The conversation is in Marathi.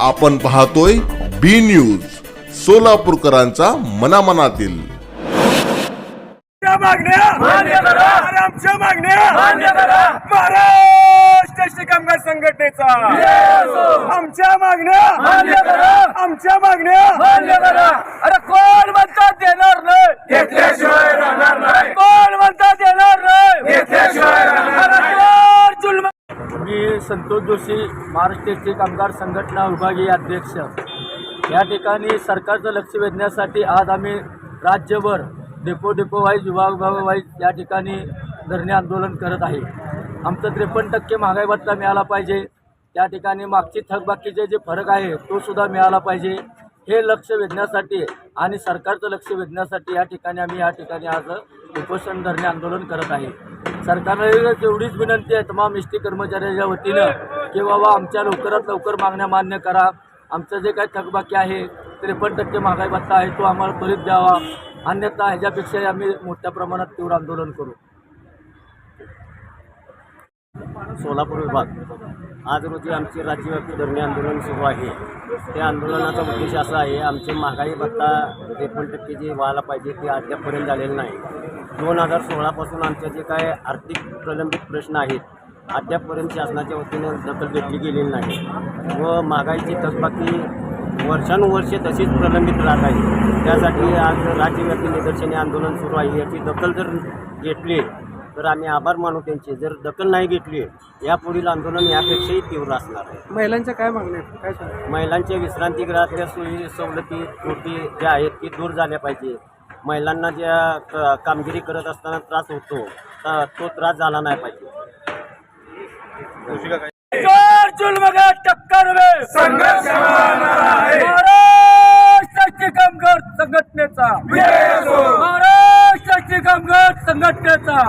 आपण पाहतोय बी न्यूज सोलापूरकरांचा मनामनातील. आमच्या मागण्या मागण्या. महाराष्ट्र कामगार संघटनेचा. आमच्या मागण्या. आमच्या मागण्या. संतोष जोशी महाराष्ट्र एसटी कामगार संघटना विभागीय अध्यक्ष. या ठिकाणी सरकारचं लक्ष वेधण्यासाठी आज आम्ही राज्यभर डेपो डेपो वाईज विभाग विभाग वाईज या ठिकाणी धरणे आंदोलन करत आहे. आमचं त्रेपन्न टक्के महागाई भत्ता मिळाला पाहिजे. त्या ठिकाणी मागची थकबाकीचे जे फरक आहे तो सुद्धा मिळाला पाहिजे. हे लक्ष वेधण्यासाठी आणि सरकारचं लक्ष वेधण्यासाठी या ठिकाणी आम्ही या ठिकाणी आज उपोषण धरणे आंदोलन करत आहे. सरकारला एवढीच विनंती आहे तमाम एस टी कर्मचाऱ्याच्या वतीनं की बाबा आमच्या लवकरात लवकर मागण्या मान्य करा. आमचं जे काही थकबाकी आहे त्रेपन्न टक्के महागाई भत्ता आहे तो आम्हाला त्वरित द्यावा. अन्यथा ह्याच्यापेक्षाही आम्ही मोठ्या प्रमाणात तीव्र आंदोलन करू. सोलापूर विभाग. आज रोजी आमचे राज्यव्यापी धरणे आंदोलन सुरू आहे. त्या आंदोलनाचा उद्देश असा आहे आमचे महागाई भत्ता त्रेपन्न टक्के जे व्हायला पाहिजे ते अद्यापपर्यंत झालेलं नाही. दोन हजार सोळापासून आमचे जे काय आर्थिक प्रलंबित प्रश्न आहेत अद्यापपर्यंत शासनाच्या वतीनं दखल घेतली गेलेली नाही. व महागाईची थकबाकी वर्षानुवर्षे तशीच प्रलंबित राहत आहे. त्यासाठी आज राज्यव्यापी निदर्शने आंदोलन सुरू आहे. याची दखल जर घेतली तर आम्ही आभार मानू त्यांचे. जर दखल नाही घेतली यापुढील आंदोलन यापेक्षाही तीव्र असणार आहे. महिलांच्या काय मागण्या? काय महिलांच्या विश्रांतीगृहातल्या सोयी सवलती त्रुटी ज्या आहेत ती दूर झाल्या पाहिजे. महिलांना ज्या क- कामगिरी करत असताना त्रास होतो त- तो त्रास झाला नाही पाहिजे. टक्कर संघर्ष. महाराष्ट्राचे कामगार संघटनेचा. महाराष्ट्राचे कामगार संघटनेचा.